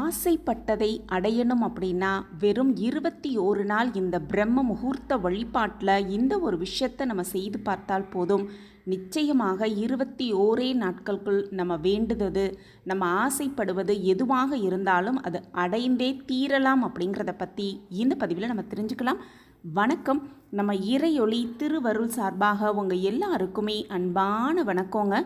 ஆசைப்பட்டதை அடையணும் அப்படின்னா வெறும் இருபத்தி ஓரு நாள் இந்த பிரம்ம முகூர்த்த வழிபாட்டில் இந்த ஒரு விஷயத்தை நம்ம செய்து பார்த்தால் போதும். நிச்சயமாக இருபத்தி ஓரே நாட்களுக்குள் நம்ம வேண்டுவது நம்ம ஆசைப்படுவது எதுவாக இருந்தாலும் அது அடைந்தே தீரலாம் அப்படிங்கிறத பற்றி இந்த பதிவில் நம்ம தெரிஞ்சுக்கலாம். வணக்கம். நம்ம இறையொளி திருவருள் சார்பாக உங்கள் எல்லாருக்குமே அன்பான வணக்கங்க.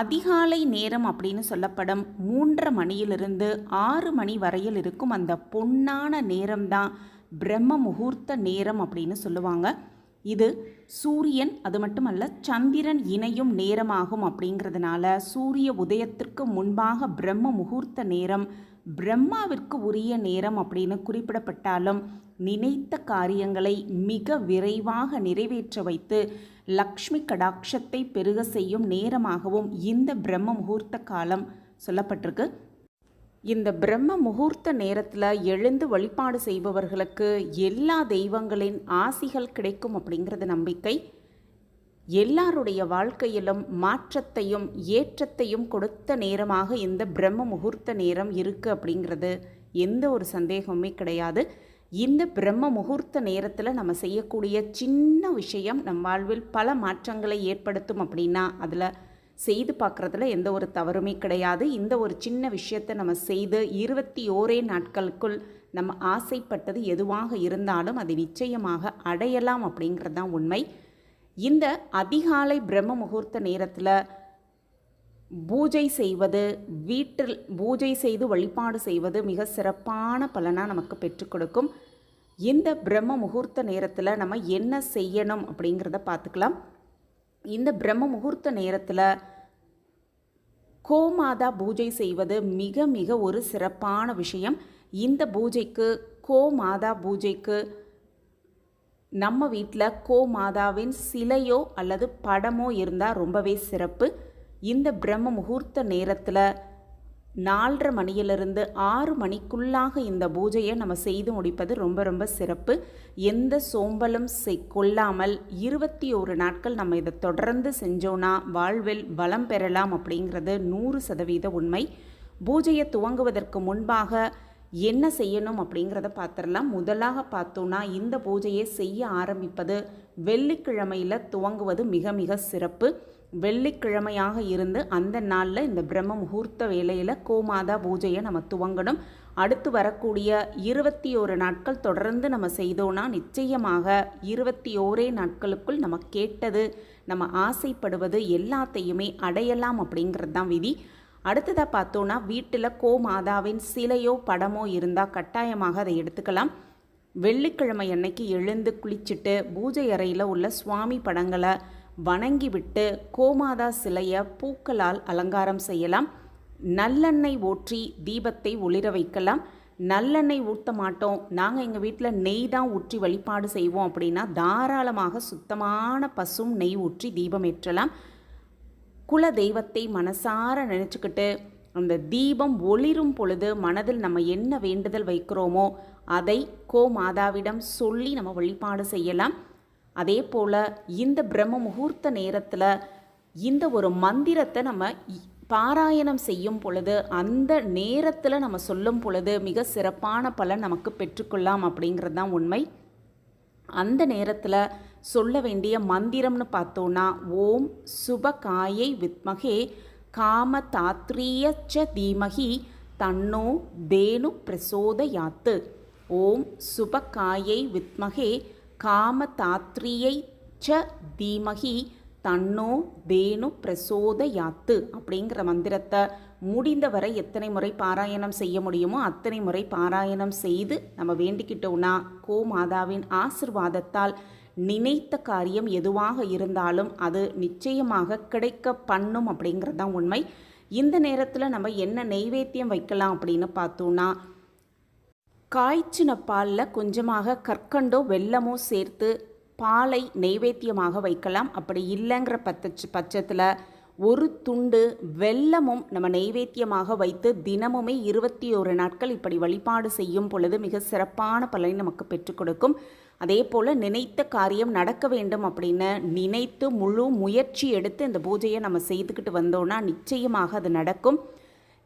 அதிகாலை நேரம் அப்படின்னு சொல்லப்படும் மூன்றரை மணியிலிருந்து ஆறு மணி வரையில் இருக்கும் அந்த பொன்னான நேரம்தான் பிரம்ம முகூர்த்த நேரம் அப்படின்னு சொல்லுவாங்க. இது சூரியன் அது மட்டுமல்ல சந்திரன் இணையும் நேரமாகும் அப்படிங்கிறதுனால சூரிய உதயத்திற்கு முன்பாக பிரம்ம முகூர்த்த நேரம் பிரம்மாவிற்கு உரிய நேரம் அப்படின்னு குறிப்பிடப்பட்டாலும் நினைத்த காரியங்களை மிக விரைவாக நிறைவேற்ற வைத்து லக்ஷ்மி கடாட்சத்தை பெருக செய்யும் நேரமாகவும் இந்த பிரம்ம முகூர்த்த காலம் சொல்லப்பட்டிருக்கு. இந்த பிரம்ம முகூர்த்த நேரத்தில் எழுந்து வழிபாடு செய்பவர்களுக்கு எல்லா தெய்வங்களின் ஆசிகள் கிடைக்கும் அப்படிங்கிறது நம்பிக்கை. எல்லாருடைய வாழ்க்கையிலும் மாற்றத்தையும் ஏற்றத்தையும் கொடுத்த நேரமாக இந்த பிரம்ம முகூர்த்த நேரம் இருக்குது அப்படிங்கிறது எந்த ஒரு சந்தேகமுமே கிடையாது. இந்த பிரம்ம முகூர்த்த நேரத்தில் நம்ம செய்யக்கூடிய சின்ன விஷயம் நம் வாழ்வில் பல மாற்றங்களை ஏற்படுத்தும் அப்படின்னா அதில் செய்து பார்க்குறதுல எந்த ஒரு தவறுமே கிடையாது. இந்த ஒரு சின்ன விஷயத்தை நம்ம செய்து இருபத்தி ஓரே நாட்களுக்குள் நம்ம ஆசைப்பட்டது எதுவாக இருந்தாலும் அதை நிச்சயமாக அடையலாம் அப்படிங்கிறது தான் உண்மை. இந்த அதிகாலை பிரம்ம முகூர்த்த நேரத்தில் பூஜை செய்வது வீட்டில் பூஜை செய்து வழிபாடு செய்வது மிக சிறப்பான பலனாக நமக்கு பெற்றுக் கொடுக்கும். இந்த பிரம்ம முகூர்த்த நேரத்தில் நம்ம என்ன செய்யணும் அப்படிங்கிறத பார்த்துக்கலாம். இந்த பிரம்ம முகூர்த்த நேரத்தில் கோமாதா பூஜை செய்வது மிக மிக ஒரு சிறப்பான விஷயம். இந்த பூஜைக்கு கோமாதா பூஜைக்கு நம்ம வீட்டில் கோமாதாவின் சிலையோ அல்லது படமோ இருந்தால் ரொம்பவே சிறப்பு. இந்த பிரம்ம முகூர்த்த நேரத்தில் நாலரை மணியிலிருந்து ஆறு மணிக்குள்ளாக இந்த பூஜையை நம்ம செய்து முடிப்பது ரொம்ப ரொம்ப சிறப்பு. எந்த சோம்பலும் செய் கொள்ளாமல் இருபத்தி ஒரு நாட்கள் நம்ம இதை தொடர்ந்து செஞ்சோன்னா வாழ்வில் வளம் பெறலாம் அப்படிங்கிறது நூறு சதவீத உண்மை. பூஜையை துவங்குவதற்கு முன்பாக என்ன செய்யணும் அப்படிங்கிறத பார்த்துடலாம். முதலாக பார்த்தோன்னா இந்த பூஜையை செய்ய ஆரம்பிப்பது வெள்ளிக்கிழமையில் துவங்குவது மிக மிக சிறப்பு. வெள்ளிக்கிழமையாக இருந்து அந்த நாளில் இந்த பிரம்ம முகூர்த்த வேலையில் கோமாதா பூஜையை நம்ம துவங்கணும். அடுத்து வரக்கூடிய இருபத்தி ஓரு நாட்கள் தொடர்ந்து நம்ம செய்தோன்னா நிச்சயமாக இருபத்தி ஓரே நாட்களுக்குள் நம்ம கேட்டது நம்ம ஆசைப்படுவது எல்லாத்தையுமே அடையலாம் அப்படிங்கிறது தான் விதி. அடுத்ததாக பார்த்தோன்னா வீட்டில் கோமாதாவின் சிலையோ படமோ இருந்தால் கட்டாயமாக அதை எடுத்துக்கலாம். வெள்ளிக்கிழமை அன்னைக்கு எழுந்து குளிச்சுட்டு பூஜை அறையில் உள்ள சுவாமி படங்களை வணங்கிவிட்டு கோமாதா சிலையை பூக்களால் அலங்காரம் செய்யலாம். நல்லெண்ணெய் ஊற்றி தீபத்தை ஒளிர வைக்கலாம். நல்லெண்ணெய் ஊற்ற மாட்டோம். நாங்கள் எங்கள் வீட்டில் நெய் தான் ஊற்றி வழிபாடு செய்வோம் அப்படின்னா தாராளமாக சுத்தமான பசும் நெய் ஊற்றி தீபம் ஏற்றலாம். குல தெய்வத்தை மனசார நினச்சிக்கிட்டு அந்த தீபம் ஒளிரும் பொழுது மனதில் நம்ம என்ன வேண்டுதல் வைக்கிறோமோ அதை கோ மாதாவிடம் சொல்லி நம்ம வழிபாடு செய்யலாம். அதே போல் இந்த பிரம்ம முகூர்த்த நேரத்தில் இந்த ஒரு மந்திரத்தை நம்ம பாராயணம் செய்யும் பொழுது அந்த நேரத்தில் நம்ம சொல்லும் பொழுது மிக சிறப்பான பலன் நமக்கு பெற்றுக்கொள்ளலாம் அப்படிங்கிறது தான் உண்மை. அந்த நேரத்தில் சொல்ல வேண்டிய மந்திரம்னு பார்த்தோன்னா ஓம் சுபகாயை வித்மகே காம தாத்ரீய ச தீமகி தன்னோ தேனு பிரசோதயாத்து. ஓம் சுபகாயை வித்மகே காம தாத்ரியை ச தீமகி தன்னோ தேனு பிரசோதயாத்து அப்படிங்கிற மந்திரத்தை முடிந்தவரை எத்தனை முறை பாராயணம் செய்ய முடியுமோ அத்தனை முறை பாராயணம் செய்து நம்ம வேண்டிக்கிட்டோம்னா கோ மாதாவின் ஆசிர்வாதத்தால் நினைத்த காரியம் எதுவாக இருந்தாலும் அது நிச்சயமாக கிடைக்க பண்ணும் அப்படிங்கிறது தான் உண்மை. இந்த நேரத்தில் நம்ம என்ன நெய்வேத்தியம் வைக்கலாம் அப்படின்னு பார்த்தோன்னா காய்ச்சின பாலில் கொஞ்சமாக கற்கண்டோ வெல்லமோ சேர்த்து பாலை நெய்வேத்தியமாக வைக்கலாம். அப்படி இல்லைங்கிற பட்ச பட்சத்தில் ஒரு துண்டு வெல்லமும் நம்ம நெய்வேத்தியமாக வைத்து தினமுமே இருபத்தி ஒரு நாட்கள் இப்படி வழிபாடு செய்யும் பொழுது மிக சிறப்பான பலனை நமக்கு பெற்றுக் கொடுக்கும். அதே போல் நினைத்த காரியம் நடக்க வேண்டும் அப்படின்னு நினைத்து முழு முயற்சி எடுத்து இந்த பூஜையை நம்ம செய்துக்கிட்டு வந்தோன்னா நிச்சயமாக அது நடக்கும்.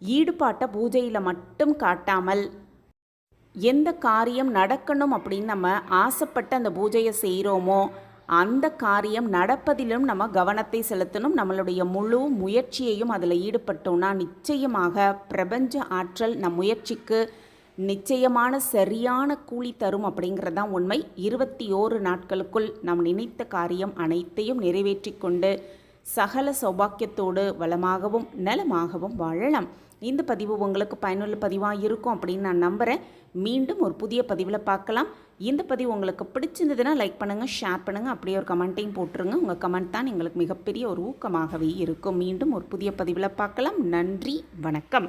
ஈடுபாட்டை பூஜையில் மட்டும் காட்டாமல் எந்த காரியம் நடக்கணும் அப்படின்னு நம்ம ஆசைப்பட்டு அந்த பூஜையை செய்கிறோமோ அந்த காரியம் நடப்பதிலும் நம்ம கவனத்தை செலுத்தணும். நம்மளுடைய முழு முயற்சியையும் அதில் ஈடுபட்டோம்னா நிச்சயமாக பிரபஞ்ச ஆற்றல் நம் முயற்சிக்கு நிச்சயமான சரியான கூலி தரும் அப்படிங்கிறது தான் உண்மை. இருபத்தி ஓரு நாட்களுக்குள் நாம் நினைத்த காரியம் அனைத்தையும் நிறைவேற்றி கொண்டு சகல சௌபாக்கியத்தோடு வளமாகவும் நலமாகவும் வாழலாம். இந்த பதிவு உங்களுக்கு பயனுள்ள பதிவாக இருக்கும் அப்படின்னு நான் நம்புகிறேன் மீண்டும் ஒரு புதிய பதிவில் பார்க்கலாம். இந்த பதிவு உங்களுக்கு பிடிச்சிருந்ததுன்னா லைக் பண்ணுங்கள் ஷேர் பண்ணுங்கள் அப்படியே ஒரு கமெண்ட்டையும் போட்டுருங்க. உங்கள் கமெண்ட் தான் எங்களுக்கு மிகப்பெரிய ஒரு ஊக்கமாகவே இருக்கும். மீண்டும் ஒரு புதிய பதிவில் பார்க்கலாம். நன்றி வணக்கம்.